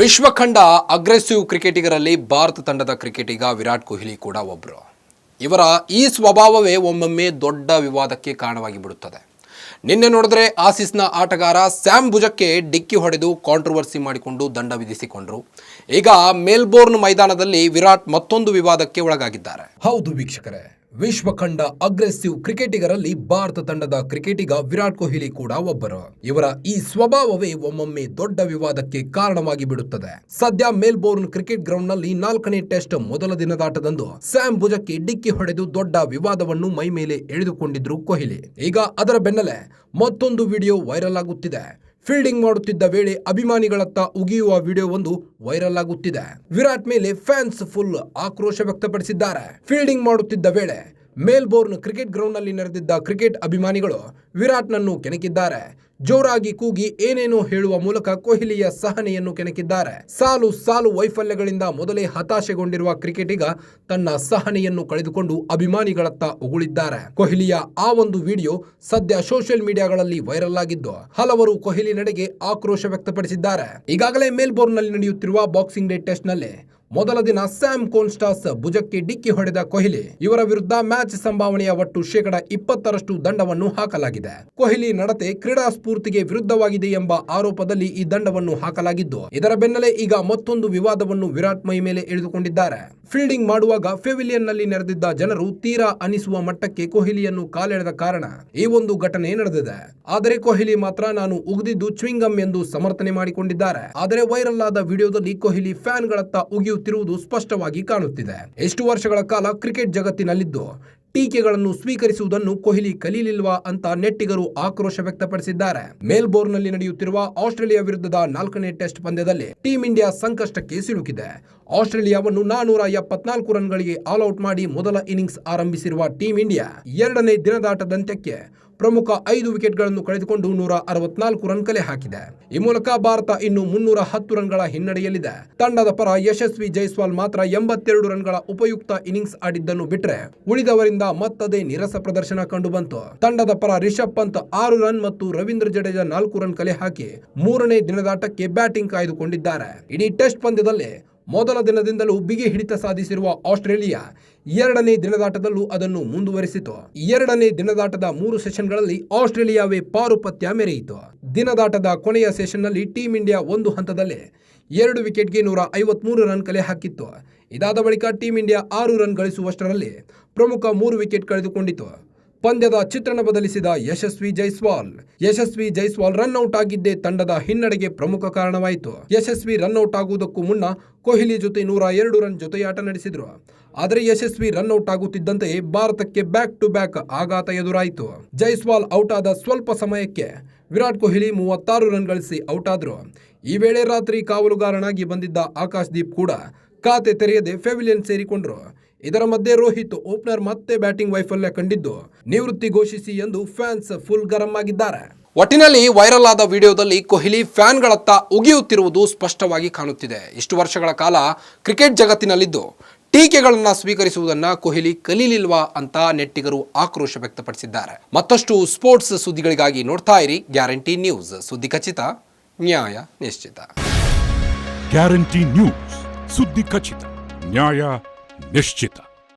ವಿಶ್ವಖಂಡ aggressive ಕ್ರಿಕೆಟಿಗರಲ್ಲಿ Bharat ತಂಡದ ಕ್ರಿಕೆಟಿಗ ವಿರಾಟ್ ಕೊಹ್ಲಿ ಕೂಡ ಒಬ್ಬರು ಇವರ ಈ ಸ್ವಭಾವವೇ ಒಮ್ಮೊಮ್ಮೆ ದೊಡ್ಡ ವಿವಾದಕ್ಕೆ ಕಾರಣವಾಗಿ ಬಿಡುತ್ತದೆ. ನಿನ್ನೆ ನೋಡಿದ್ರೆ ಆಸೀಸ್ನ ಆಟಗಾರ ಸ್ಯಾಮ್ ಭುಜಕ್ಕೆ ಡಿಕ್ಕಿ ಹೊಡೆದು ಕಾಂಟ್ರವರ್ಸಿ ಮಾಡಿಕೊಂಡು ದಂಡ ವಿಧಿಸಿಕೊಂಡ್ರು. ಈಗ ಮೇಲ್ಬೋರ್ನ್ ಮೈದಾನದಲ್ಲಿ ವಿರಾಟ್ ಮತ್ತೊಂದು ವಿವಾದಕ್ಕೆ ಒಳಗಾಗಿದ್ದಾರೆ. ಹೌದು ವೀಕ್ಷಕರೇ ವಿಶ್ವಖಂಡ ಅಗ್ರೆಸಿವ್ ಕ್ರಿಕೆಟಿಗರಲ್ಲಿ ಭಾರತ ತಂಡದ ಕ್ರಿಕೆಟಿಗ ವಿರಾಟ್ ಕೊಹ್ಲಿ ಕೂಡ ಒಬ್ಬರು. ಇವರ ಈ ಸ್ವಭಾವವೇ ಒಮ್ಮೊಮ್ಮೆ ದೊಡ್ಡ ವಿವಾದಕ್ಕೆ ಕಾರಣವಾಗಿ ಬಿಡುತ್ತದೆ. ಸದ್ಯ ಮೇಲ್ಬೋರ್ನ್ ಕ್ರಿಕೆಟ್ ಗ್ರೌಂಡ್ನಲ್ಲಿ ನಾಲ್ಕನೇ ಟೆಸ್ಟ್ ಮೊದಲ ದಿನದಾಟದಂದು ಸ್ಯಾಮ್ ಭುಜಕ್ಕೆ ಡಿಕ್ಕಿ ಹೊಡೆದು ದೊಡ್ಡ ವಿವಾದವನ್ನು ಮೈ ಮೇಲೆ ಎಳೆದುಕೊಂಡಿದ್ರು ಕೊಹ್ಲಿ. ಈಗ ಅದರ ಬೆನ್ನಲ್ಲೇ ಮತ್ತೊಂದು ವಿಡಿಯೋ ವೈರಲ್ ಆಗುತ್ತಿದೆ. ಫೀಲ್ಡಿಂಗ್ ಮಾಡುತ್ತಿದ್ದ ವೇಳೆ ಅಭಿಮಾನಿಗಳತ್ತ ಉಗಿಯುವ ವಿಡಿಯೋವೊಂದು ವೈರಲ್ ಆಗುತ್ತಿದೆ. ವಿರಾಟ್ ಮೇಲೆ ಫ್ಯಾನ್ಸ್ ಫುಲ್ ಆಕ್ರೋಶ ವ್ಯಕ್ತಪಡಿಸಿದ್ದಾರೆ. ಫೀಲ್ಡಿಂಗ್ ಮಾಡುತ್ತಿದ್ದ ವೇಳೆ ಮೇಲ್ಬೋರ್ನ್ ಕ್ರಿಕೆಟ್ ಗ್ರೌಂಡ್ನಲ್ಲಿ ನೆರೆದಿದ್ದ ಕ್ರಿಕೆಟ್ ಅಭಿಮಾನಿಗಳು ವಿರಾಟ್ನನ್ನು ಕೆಣಕಿದ್ದಾರೆ. ಜೋರಾಗಿ ಕೂಗಿ ಏನೇನೋ ಹೇಳುವ ಮೂಲಕ ಕೊಹ್ಲಿಯ ಸಹನೆಯನ್ನು ಕೆಣಕಿದ್ದಾರೆ. ಸಾಲು ಸಾಲು ವೈಫಲ್ಯಗಳಿಂದ ಮೊದಲೇ ಹತಾಶೆಗೊಂಡಿರುವ ಕ್ರಿಕೆಟಿಗ ತನ್ನ ಸಹನೆಯನ್ನು ಕಳೆದುಕೊಂಡು ಅಭಿಮಾನಿಗಳತ್ತ ಉಗುಳಿದ್ದಾರೆ. ಕೊಹ್ಲಿಯ ಆ ಒಂದು ವಿಡಿಯೋ ಸದ್ಯ ಸೋಷಿಯಲ್ ಮೀಡಿಯಾಗಳಲ್ಲಿ ವೈರಲ್ ಆಗಿದ್ದು, ಹಲವರು ಕೊಹ್ಲಿ ನಡೆಗೆ ಆಕ್ರೋಶ ವ್ಯಕ್ತಪಡಿಸಿದ್ದಾರೆ. ಈಗಾಗಲೇ ಮೇಲ್ಬೋರ್ನ್ನಲ್ಲಿ ನಡೆಯುತ್ತಿರುವ ಬಾಕ್ಸಿಂಗ್ ಡೇ ಟೆಸ್ಟ್ನಲ್ಲಿ ಮೊದಲ ದಿನ ಸ್ಯಾಮ್ ಕೋನ್ಸ್ಟಾಸ್ ಭುಜಕ್ಕೆ ಡಿಕ್ಕಿ ಹೊಡೆದ ಕೊಹ್ಲಿ, ಇವರ ವಿರುದ್ಧ ಮ್ಯಾಚ್ ಸಂಭಾವನೆಯ ಒಟ್ಟು ಶೇಕಡ ಇಪ್ಪತ್ತರಷ್ಟು ದಂಡವನ್ನು ಹಾಕಲಾಗಿದೆ. ಕೊಹ್ಲಿ ನಡತೆ ಕ್ರೀಡಾ ಸ್ಫೂರ್ತಿಗೆ ವಿರುದ್ಧವಾಗಿದೆ ಎಂಬ ಆರೋಪದಲ್ಲಿ ಈ ದಂಡವನ್ನು ಹಾಕಲಾಗಿದ್ದು, ಇದರ ಬೆನ್ನಲ್ಲೇ ಈಗ ಮತ್ತೊಂದು ವಿವಾದವನ್ನು ವಿರಾಟ್ ಮೈ ಮೇಲೆ ಎಳೆದುಕೊಂಡಿದ್ದಾರೆ. ಫೀಲ್ಡಿಂಗ್ ಮಾಡುವಾಗ ಫೆವಿಲಿಯನ್ನಲ್ಲಿ ನೆರೆದಿದ್ದ ಜನರು ತೀರಾ ಅನಿಸುವ ಮಟ್ಟಕ್ಕೆ ಕೊಹ್ಲಿಯನ್ನು ಕಾಲೆಳೆದ ಕಾರಣ ಈ ಒಂದು ಘಟನೆ ನಡೆದಿದೆ. ಆದರೆ ಕೊಹ್ಲಿ ಮಾತ್ರ ನಾನು ಉಗಿದಿದ್ದು ಚ್ವಿಂಗಮ್ ಎಂದು ಸಮರ್ಥನೆ ಮಾಡಿಕೊಂಡಿದ್ದಾರೆ. ಆದರೆ ವೈರಲ್ ಆದ ವಿಡಿಯೋದಲ್ಲಿ ಕೊಹ್ಲಿ ಫ್ಯಾನ್ಗಳತ್ತ ಉಗಿಯುತ್ತಿರುವುದು ಸ್ಪಷ್ಟವಾಗಿ ಕಾಣುತ್ತಿದೆ. ಎಷ್ಟು ವರ್ಷಗಳ ಕಾಲ ಕ್ರಿಕೆಟ್ ಜಗತ್ತಿನಲ್ಲಿದ್ದು, ಟೀಕೆಗಳನ್ನು ಸ್ವೀಕರಿಸುವುದನ್ನು ಕೊಹ್ಲಿ ಕಲೀಲಿಲ್ವಾ ಅಂತ ನೆಟ್ಟಿಗರು ಆಕ್ರೋಶ ವ್ಯಕ್ತಪಡಿಸಿದ್ದಾರೆ. ಮೇಲ್ಬೋರ್ನ್ನಲ್ಲಿ ನಡೆಯುತ್ತಿರುವ ಆಸ್ಟ್ರೇಲಿಯಾ ವಿರುದ್ಧದ ನಾಲ್ಕನೇ ಟೆಸ್ಟ್ ಪಂದ್ಯದಲ್ಲಿ ಟೀಂ ಇಂಡಿಯಾ ಸಂಕಷ್ಟಕ್ಕೆ ಸಿಲುಕಿದೆ. ಆಸ್ಟ್ರೇಲಿಯಾವನ್ನು ನಾನೂರ ಎಪ್ಪತ್ನಾಲ್ಕು ರನ್ಗಳಿಗೆ ಆಲ್ಔಟ್ ಮಾಡಿ ಮೊದಲ ಇನ್ನಿಂಗ್ಸ್ ಆರಂಭಿಸಿರುವ ಟೀಂ ಇಂಡಿಯಾ ಎರಡನೇ ದಿನದಾಟದಂತ್ಯಕ್ಕೆ ಪ್ರಮುಖ ಐದು ವಿಕೆಟ್ಗಳನ್ನು ಕಳೆದುಕೊಂಡು ನೂರ ಅರವತ್ನಾಲ್ಕು ರನ್ ಕಲೆ ಹಾಕಿದೆ. ಈ ಮೂಲಕ ಭಾರತ ಇನ್ನು ಮುನ್ನೂರ ಹತ್ತು ರನ್ಗಳ ಹಿನ್ನಡೆಯಲ್ಲಿದೆ. ತಂಡದ ಪರ ಯಶಸ್ವಿ ಜೈಸ್ವಾಲ್ ಮಾತ್ರ ಎಂಬತ್ತೆರಡು ರನ್ಗಳ ಉಪಯುಕ್ತ ಇನ್ನಿಂಗ್ಸ್ ಆಡಿದ್ದನ್ನು ಬಿಟ್ಟರೆ ಉಳಿದವರಿಂದ ಮತ್ತದೇ ನಿರಸ ಪ್ರದರ್ಶನ ಕಂಡುಬಂತು. ತಂಡದ ಪರ ರಿಷಬ್ ಪಂತ್ ಆರು ರನ್ ಮತ್ತು ರವೀಂದ್ರ ಜಡೇಜಾ ನಾಲ್ಕು ರನ್ ಕಲೆ ಹಾಕಿ ಮೂರನೇ ದಿನದಾಟಕ್ಕೆ ಬ್ಯಾಟಿಂಗ್ ಕಾಯ್ದುಕೊಂಡಿದ್ದಾರೆ. ಇಡೀ ಟೆಸ್ಟ್ ಪಂದ್ಯದಲ್ಲಿ ಮೊದಲ ದಿನದಿಂದಲೂ ಬಿಗಿ ಹಿಡಿತ ಸಾಧಿಸಿರುವ ಆಸ್ಟ್ರೇಲಿಯಾ ಎರಡನೇ ದಿನದಾಟದಲ್ಲೂ ಅದನ್ನು ಮುಂದುವರಿಸಿತು. ಎರಡನೇ ದಿನದಾಟದ ಮೂರು ಸೆಷನ್ಗಳಲ್ಲಿ ಆಸ್ಟ್ರೇಲಿಯಾವೇ ಪಾರುಪತ್ಯ ಮೆರೆಯಿತು. ದಿನದಾಟದ ಕೊನೆಯ ಸೆಷನ್ನಲ್ಲಿ ಟೀಂ ಇಂಡಿಯಾ ಒಂದು ಹಂತದಲ್ಲಿ ಎರಡು ವಿಕೆಟ್ಗೆ ನೂರ ಐವತ್ಮೂರು ರನ್ ಕಲೆ ಹಾಕಿತ್ತು. ಇದಾದ ಬಳಿಕ ಟೀಂ ಇಂಡಿಯಾ ಆರು ರನ್ ಗಳಿಸುವಷ್ಟರಲ್ಲಿ ಪ್ರಮುಖ ಮೂರು ವಿಕೆಟ್ ಕಳೆದುಕೊಂಡಿತು. ಪಂದ್ಯದ ಚಿತ್ರಣ ಬದಲಿಸಿದ ಯಶಸ್ವಿ ಜೈಸ್ವಾಲ್. ಯಶಸ್ವಿ ಜೈಸ್ವಾಲ್ ರನ್ಔಟ್ ಆಗಿದ್ದೇ ತಂಡದ ಹಿನ್ನಡೆಗೆ ಪ್ರಮುಖ ಕಾರಣವಾಯಿತು. ಯಶಸ್ವಿ ರನ್ಔಟ್ ಆಗುವುದಕ್ಕೂ ಮುನ್ನ ಕೊಹ್ಲಿ ಜೊತೆ ನೂರ ಎರಡು ರನ್ ಜೊತೆಯಾಟ ನಡೆಸಿದ್ರು. ಆದರೆ ಯಶಸ್ವಿ ರನ್ಔಟ್ ಆಗುತ್ತಿದ್ದಂತೆಯೇ ಭಾರತಕ್ಕೆ ಬ್ಯಾಕ್ ಟು ಬ್ಯಾಕ್ ಆಘಾತ ಎದುರಾಯಿತು. ಜೈಸ್ವಾಲ್ ಔಟ್ ಆದ ಸ್ವಲ್ಪ ಸಮಯಕ್ಕೆ ವಿರಾಟ್ ಕೊಹ್ಲಿ ಮೂವತ್ತಾರು ರನ್ ಗಳಿಸಿ ಔಟ್ ಆದ್ರು. ಈ ವೇಳೆ ರಾತ್ರಿ ಕಾವಲುಗಾರನಾಗಿ ಬಂದಿದ್ದ ಆಕಾಶ್ ದೀಪ್ ಕೂಡ ಖಾತೆ ತೆರೆಯದೆ ಫೆವಿಲಿಯನ್ ಸೇರಿಕೊಂಡ್ರು. ಇದರ ಮಧ್ಯೆ ರೋಹಿತ್ ಓಪನರ್ ಮತ್ತೆ ಬ್ಯಾಟಿಂಗ್ ವೈಫಲ್ಯ ಕಂಡಿದ್ದು ನಿವೃತ್ತಿ ಘೋಷಿಸಿ ಎಂದು ಫ್ಯಾನ್ಸ್ ಫುಲ್ ಗರಂ ಆಗಿದ್ದಾರೆ. ಒಟ್ಟಿನಲ್ಲಿ ವೈರಲ್ ಆದ ವಿಡಿಯೋದಲ್ಲಿ ಕೊಹ್ಲಿ ಫ್ಯಾನ್ಗಳತ್ತ ಉಗಿಯುತ್ತಿರುವುದು ಸ್ಪಷ್ಟವಾಗಿ ಕಾಣುತ್ತಿದೆ. ಇಷ್ಟು ವರ್ಷಗಳ ಕಾಲ ಕ್ರಿಕೆಟ್ ಜಗತ್ತಿನಲ್ಲಿದ್ದು ಟೀಕೆಗಳನ್ನು ಸ್ವೀಕರಿಸುವುದನ್ನ ಕೊಹ್ಲಿ ಕಲೀಲಿಲ್ವಾ ಅಂತ ನೆಟ್ಟಿಗರು ಆಕ್ರೋಶ ವ್ಯಕ್ತಪಡಿಸಿದ್ದಾರೆ. ಮತ್ತಷ್ಟು ಸ್ಪೋರ್ಟ್ಸ್ ಸುದ್ದಿಗಳಿಗಾಗಿ ನೋಡ್ತಾ ಇರಿ ಗ್ಯಾರಂಟಿ ನ್ಯೂಸ್. ಸುದ್ದಿ ಖಚಿತ ನ್ಯಾಯ ನಿಶ್ಚಿತ. ಗ್ಯಾರಂಟಿ ನ್ಯೂಸ್ ಸುದ್ದಿ ಖಚಿತ ನ್ಯಾಯ ನಿಶ್ಚಿತ